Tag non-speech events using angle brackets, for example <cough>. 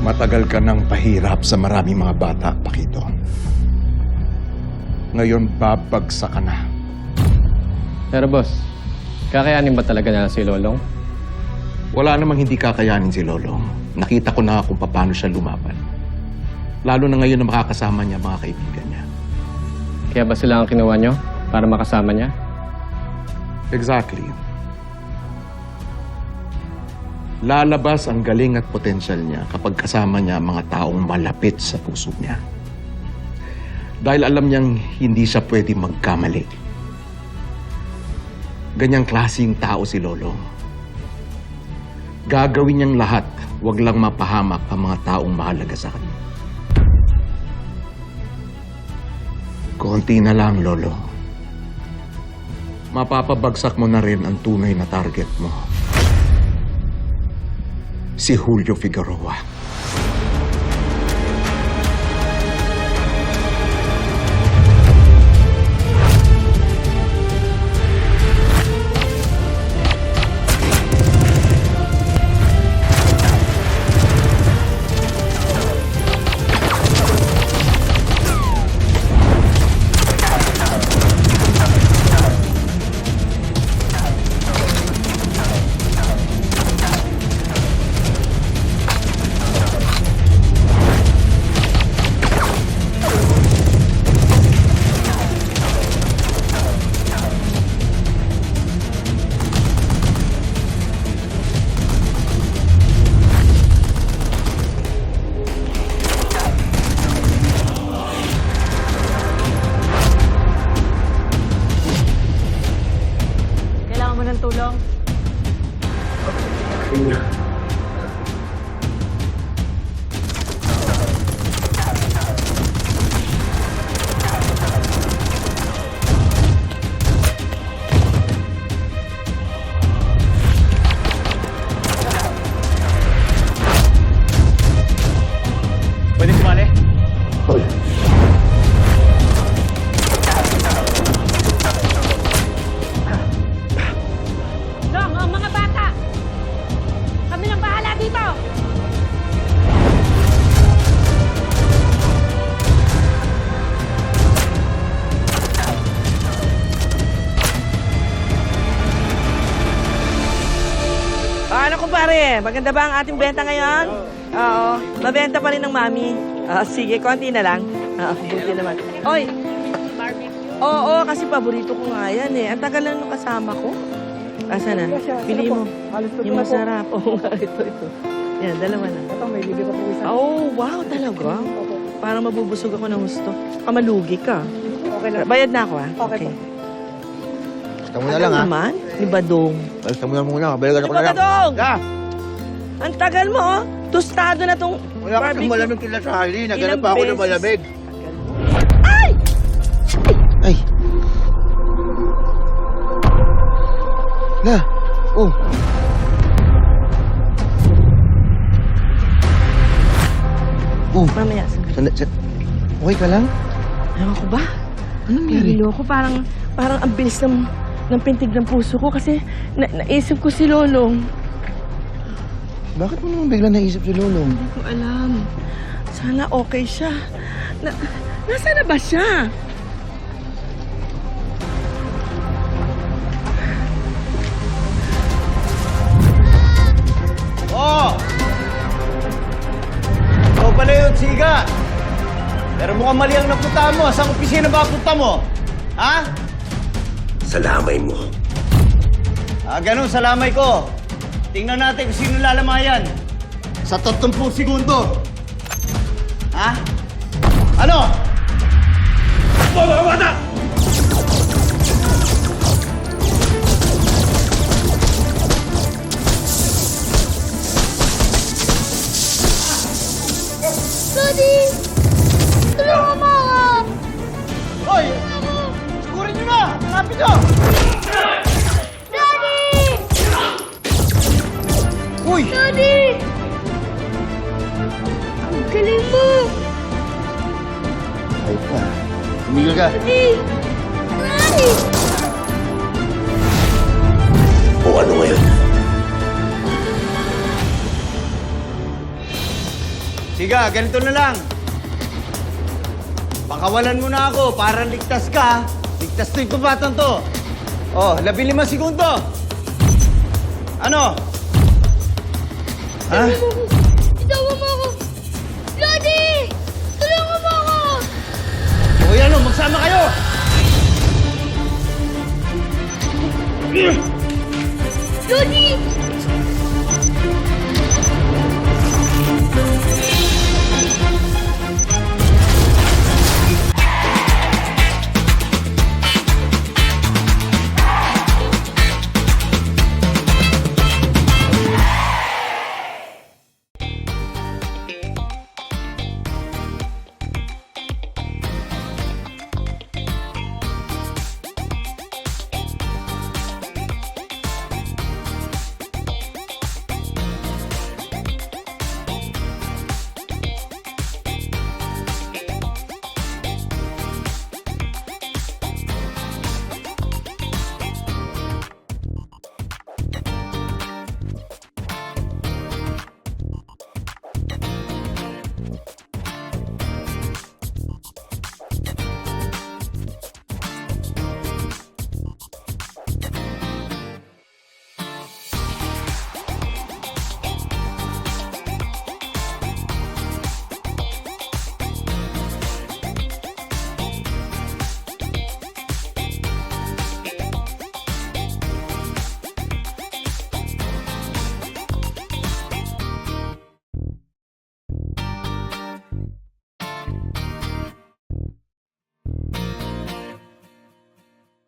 Matagal ka nang pahirap sa maraming mga bata, Pakito. Ngayon, babagsak ka na. Pero boss, kakayanin ba talaga nila si Lolong? Wala namang hindi kakayanin si Lolo. Nakita ko na kung paano siya lumaban. Lalo na ngayon na makakasama niya mga kaibigan niya. Kaya ba sila ang kinuha nyo para makasama niya? Exactly. Lalabas ang galing at potensyal niya kapag kasama niya mga taong malapit sa puso niya. Dahil alam niyang hindi siya pwede magkamali. Ganyang klaseng tao si Lolo. Gagawin niyang lahat, wag lang mapahamak ang mga taong mahalaga sa kanya. Konti na lang, Lolo mapapabagsak mo na rin ang tunay na target mo. Si Julio Figueroa. Ano kumpare? Maganda ba ang ating benta ngayon? Oo. Mabenta pa rin ng mami. Ah, sige, konti na lang. Ah, buti naman. Oy! Oo, kasi paborito ko nga yan eh. Ang tagal lang nung kasama ko. Asa na? Pili mo. Yung masarap. <laughs> Oo nga, ito, ito. Yan, dalawa na. Ito, may pa po isa. Oh, wow, talaga. Parang mabubusog ako ng husto. Kamalugi ka. Okay na. Bayad na ako ah. Okay po. Basta mo na lang, ha? naman? Ni Badong. Basta mo na muna. Balikan Ni ako na lang. Badong! Ya! Ang tagal mo oh. Tostado na tong Wala ka barbecue. malamig kila sa hali. Ilang Naganap pa ako ng beses? malamig. Ay! Ay! La! Oh! Oh! Mamaya. sandali. Sandali, sandali. Okay ka lang? Ewan ko ba? Anong nangyari? Niloko parang, parang ang bilis ng, ng pintig ng puso ko kasi na, naisip ko si Lolong. Bakit mo naman bigla naisip si Lolong? Hindi ko alam. Sana okay siya. Na, nasa na ba siya? Oh! Ikaw pala yun, Siga. Pero mukhang mali ang napunta mo. Saan opisina ba punta mo? Ha? Salamay mo. Ah, ganun, salamay ko. Tingnan natin kung sino lalamayan. Sa 30 segundo. Ha? Ano? Mga bata! Daddy! Tulungan mo ako! Hoy! Sigurin nyo na! Hanapin nyo! Ay pa. Tumigil ka. Daddy! Daddy! O ano ngayon? Siga, ganito na lang. Pakawalan mo na ako para ligtas ka. Ligtas to yung batang to. Oh, labi lima segundo. Ano? Ha?